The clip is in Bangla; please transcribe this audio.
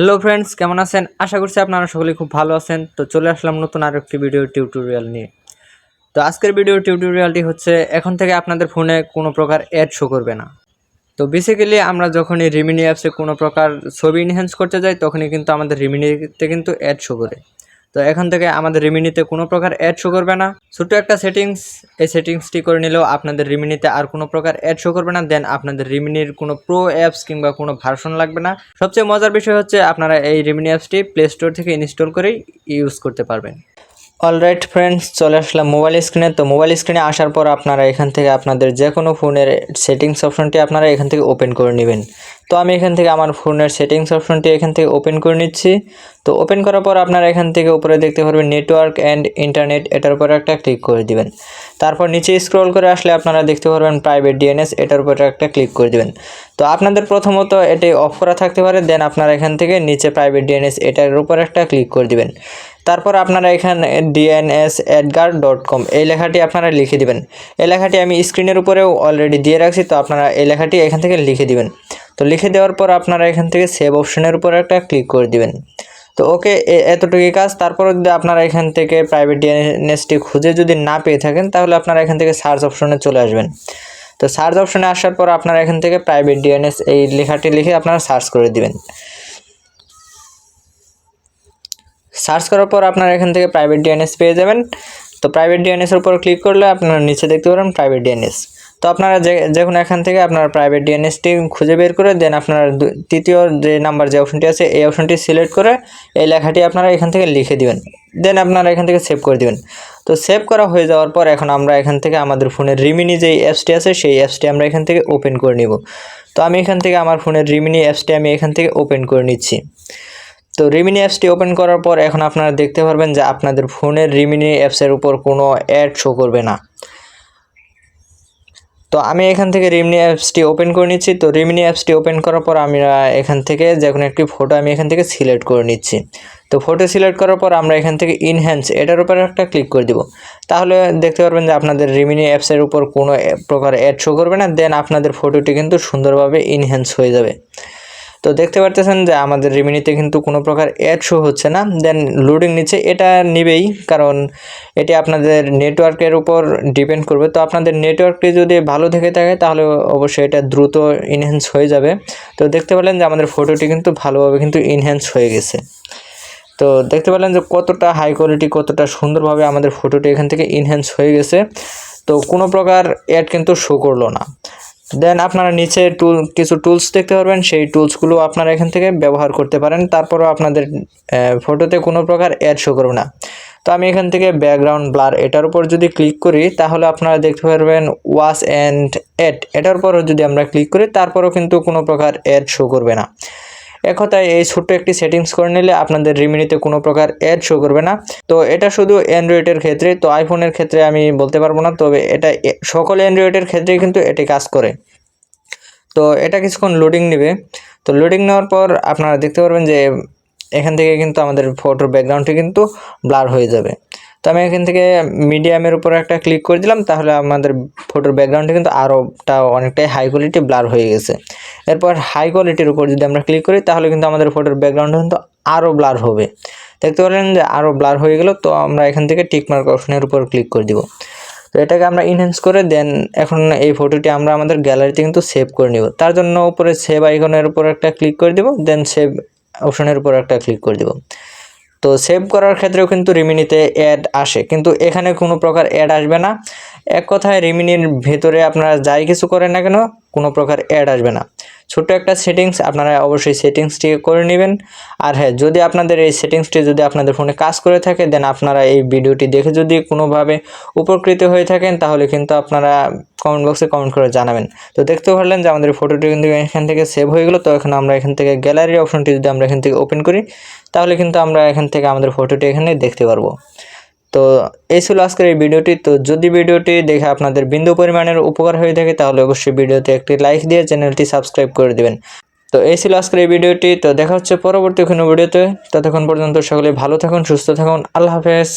হ্যালো ফ্রেন্ডস কেমন আছেন? আশা করছি আপনারা সকলেই খুব ভালো আছেন। তো চলে আসলাম নতুন আরও একটি ভিডিও টিউটোরিয়াল নিয়ে। তো আজকের ভিডিও টিউটোরিয়ালটি হচ্ছে, এখন থেকে আপনাদের ফোনে কোনো প্রকার অ্যাড শো করবে না। তো বেসিক্যালি আমরা যখনই রিমিনি অ্যাপসে কোনো প্রকার ছবি এনহ্যান্স করতে যাই, তখনই কিন্তু আমাদের রিমিনিতে কিন্তু অ্যাড শো করে। তো এখান থেকে আমাদের রিমিনিতে কোনো প্রকার অ্যাড শো করবে না। ছোটো একটা সেটিংস এই সেটিংসটি করে নিলেও আপনাদের রিমিনিতে আর কোনো প্রকার অ্যাড শো করবে না। দেন আপনাদের রিমিনির কোনো প্রো অ্যাপস কিংবা কোনো ভার্সন লাগবে না। সবচেয়ে মজার বিষয় হচ্ছে আপনারা এই রিমিনি অ্যাপসটি প্লে স্টোর থেকে ইনস্টল করেই ইউজ করতে পারবেন। অলরাইট ফ্রেন্ডস, চলে আসলাম মোবাইল স্ক্রিনে। তো মোবাইল স্ক্রিনে আসার পর আপনারা এখান থেকে আপনাদের যে কোনো ফোনের সেটিংস অপশনটি আপনারা এখান থেকে ওপেন করে নেবেন। তো আমি এখান থেকে আমার ফোনের সেটিংস অপশনটি এখান থেকে ওপেন করে নিচ্ছি। তো ওপেন করার পর আপনারা এখান থেকে উপরে দেখতে পারবেন নেটওয়ার্ক অ্যান্ড ইন্টারনেট, এটার উপরে একটা ক্লিক করে দিবেন। তারপর নিচে স্ক্রল করে আসলে আপনারা দেখতে পারবেন প্রাইভেট ডিএনএস, এটার উপরে একটা ক্লিক করে দিবেন। তো আপনাদের প্রথমত এটি অফ করা থাকতে পারে, দেন আপনারা এখান থেকে নিচে প্রাইভেট ডিএনএস, এটার উপর একটা ক্লিক করে দিবেন। তারপর আপনারা এখানে ডিএনএস অ্যাডগার ডট কম এই লেখাটি আপনারা লিখে দিবেন। এই লেখাটি আমি স্ক্রিনের উপরেও অলরেডি দিয়ে রাখছি, তো আপনারা এই লেখাটি এখান থেকে লিখে দিবেন। তো লিখে দেওয়ার পর আপনারা এখান থেকে সেভ অপশনের উপর একটা ক্লিক করে দিবেন। তো ওকে এতটুকুই কাজ। তারপর যদি আপনারা এখান থেকে প্রাইভেট ডিএনএসটি খুঁজে যদি না পেয়ে থাকেন, তাহলে আপনারা এখান থেকে সার্চ অপশনে চলে আসবেন। তো সার্চ অপশনে আসার পর আপনারা এখান থেকে প্রাইভেট ডিএনএস এই লেখাটি লিখে আপনারা সার্চ করে দিবেন। সার্চ করার পর আপনারা এখান থেকে প্রাইভেট ডিএনএস পেয়ে যাবেন। তো প্রাইভেট ডিএনএসের উপর ক্লিক করলে আপনারা নিচে দেখতে পারেন প্রাইভেট ডিএনএস তো আপনারা যে, যখন এখান থেকে আপনারা প্রাইভেট ডিএনএসটি খুঁজে বের করে দেন আপনার তৃতীয় যে নাম্বার যে অপশনটি আছে, এই অপশনটি সিলেক্ট করে এই লেখাটি আপনারা এখান থেকে লিখে দিবেন। দেন আপনারা এখান থেকে সেভ করে দিবেন। তো সেভ করা হয়ে যাওয়ার পর এখন আমরা এখান থেকে আমাদের ফোনের রিমিনি যে অ্যাপসটি আছে, সেই অ্যাপসটি আমরা এখান থেকে ওপেন করে নিব। তো আমি এখান থেকে আমার ফোনের রিমিনি অ্যাপসটি আমি এখান থেকে ওপেন করে নিচ্ছি। তো রিমিনি অ্যাপসটি ওপেন করার পর এখন আপনারা দেখতে পারবেন যে আপনাদের ফোনের রিমিনি অ্যাপসের উপর কোনো অ্যাড শো করবে না। তো আমি এখান থেকে রিমিনি অ্যাপসটি ওপেন করে নিচ্ছি। তো রিমিনি অ্যাপসটি ওপেন করার পর আমি এখান থেকে যে কোনো একটি ফটো আমি এখান থেকে সিলেক্ট করে নিচ্ছি। তো ফটো সিলেক্ট করার পর আমরা এখান থেকে ইনহ্যান্স এটার উপরে একটা ক্লিক করে দিব। তাহলে দেখতে পারবেন যে আপনাদের রিমিনি অ্যাপসের উপর কোনো প্রকার অ্যাড শো করবে না। দেন আপনাদের ফটোটি কিন্তু সুন্দরভাবে ইনহ্যান্স হয়ে যাবে। তো দেখতে পারতেছেন যে আমাদের রিমিনিতে কিন্তু কোনো প্রকার অ্যাড শো হচ্ছে না। দেন লোডিং নিচ্ছে, এটা নিবেই, কারণ এটি আপনাদের নেটওয়ার্কের উপর ডিপেন্ড করবে। তো আপনাদের নেটওয়ার্কটি যদি ভালো থেকে থাকে, তাহলে অবশ্যই এটা দ্রুত ইনহ্যান্স হয়ে যাবে। তো দেখতে পেলেন যে আমাদের ফটোটি কিন্তু ভালোভাবে কিন্তু ইনহ্যান্স হয়ে গেছে। তো দেখতে পেলেন যে কতটা হাই কোয়ালিটি কতটা সুন্দরভাবে আমাদের ফটোটি এখান থেকে ইনহ্যান্স হয়ে গেছে। তো কোনো প্রকার অ্যাড কিন্তু শো করল না। দেন আপনারা নিচে টুল কিছু টুলস দেখতে পারবেন। সেই টুলসগুলো আপনারা এখান থেকে ব্যবহার করতে পারেন। তারপরও আপনাদের ফটোতে কোনো প্রকার অ্যাড শো করবে না। তো আমি এখান থেকে ব্যাকগ্রাউন্ড ব্লার এটার উপর যদি ক্লিক করি, তাহলে আপনারা দেখতে পারবেন ওয়াশ অ্যান্ড অ্যাড এটার উপরও যদি আমরা ক্লিক করি, তারপরও কিন্তু কোনো প্রকার অ্যাড শো করবে না। এক কথায় এই ছোট্ট একটি সেটিংস করে নিলে আপনাদের রিমিনিতে কোনো প্রকার অ্যাড শো করবে না। তো এটা শুধু অ্যান্ড্রয়েডের ক্ষেত্রে, তো আইফোনের ক্ষেত্রে আমি বলতে পারব না, তবে এটা সকল অ্যান্ড্রয়েডের ক্ষেত্রেই কিন্তু এটি কাজ করে। তো এটা কিছুক্ষণ লোডিং নেবে। তো লোডিং নেওয়ার পর আপনারা দেখতে পারবেন যে এখান থেকে কিন্তু আমাদের ফটোর ব্যাকগ্রাউন্ডটি কিন্তু ব্লার হয়ে যাবে। তো আমি এখান থেকে মিডিয়ামের উপর একটা ক্লিক করে দিলাম, তাহলে আমাদের ফটোর ব্যাকগ্রাউন্ডে কিন্তু আরোটা অনেকটাই হাই কোয়ালিটি ব্লার হয়ে গেছে। এরপর হাই কোয়ালিটির উপর যদি আমরা ক্লিক করি, তাহলে কিন্তু আমাদের ফটোর ব্যাকগ্রাউন্ড কিন্তু আরও ব্লার হবে। দেখতে পারেন যে আরও ব্লার হয়ে গেল, তো আমরা এখান থেকে টিকমার্ক অপশনের উপর ক্লিক করে দিব। তো এটাকে আমরা ইনহেন্স করে দেন, এখন এই ফটোটি আমরা আমাদের গ্যালারিতে কিন্তু সেভ করে নিব। তার জন্য উপরে সেভ আইকনের উপর একটা ক্লিক করে দিব দেন সেভ অপশনের উপর একটা ক্লিক করে দিব। তো সেভ করার ক্ষেত্রেও কিন্তু রিমিনিতে অ্যাড আসে। কিন্তু এখানে কোনো প্রকার অ্যাড আসবে না। এক কথায় রিমিনির ভেতরে আপনারা যাই কিছু করেন না কেন, কোনো প্রকার অ্যাড আসবে না। ছোট্ট একটা সেটিংস আপনারা অবশ্যই সেটিংসটি করে নেবেন। আর হ্যাঁ যদি আপনাদের এই সেটিংসটি যদি আপনাদের ফোনে কাজ করে থাকে দেন আপনারা এই ভিডিওটি দেখে যদি কোনোভাবে উপকৃত হয়ে থাকেন, তাহলে কিন্তু আপনারা কমেন্ট বক্সে কমেন্ট করে জানাবেন। তো দেখতে পারলেন যে আমাদের ফটোটি কিন্তু এখান থেকে সেভ হয়ে গেলো। তো এখন আমরা এখান থেকে গ্যালারি অপশনটি যদি আমরা এখান থেকে ওপেন করি, তাহলে কিন্তু আমরা এখান থেকে আমাদের ফটোটি এখানে দেখতে পারব। তো এই ছিল আজকের এই ভিডিওটি তো যদি ভিডিওটি দেখে আপনাদের বিন্দু পরিমাণের উপকার হয়ে থাকে, তাহলে অবশ্যই ভিডিওতে একটি লাইক দিয়ে চ্যানেলটি সাবস্ক্রাইব করে দিবেন। তো এই ছিল আজকের এই ভিডিওটি তো দেখা হচ্ছে পরবর্তী কোনো ভিডিওতে ততক্ষণ পর্যন্ত সকলে ভালো থাকুন, সুস্থ থাকুন। আল্লাহ হাফেজ।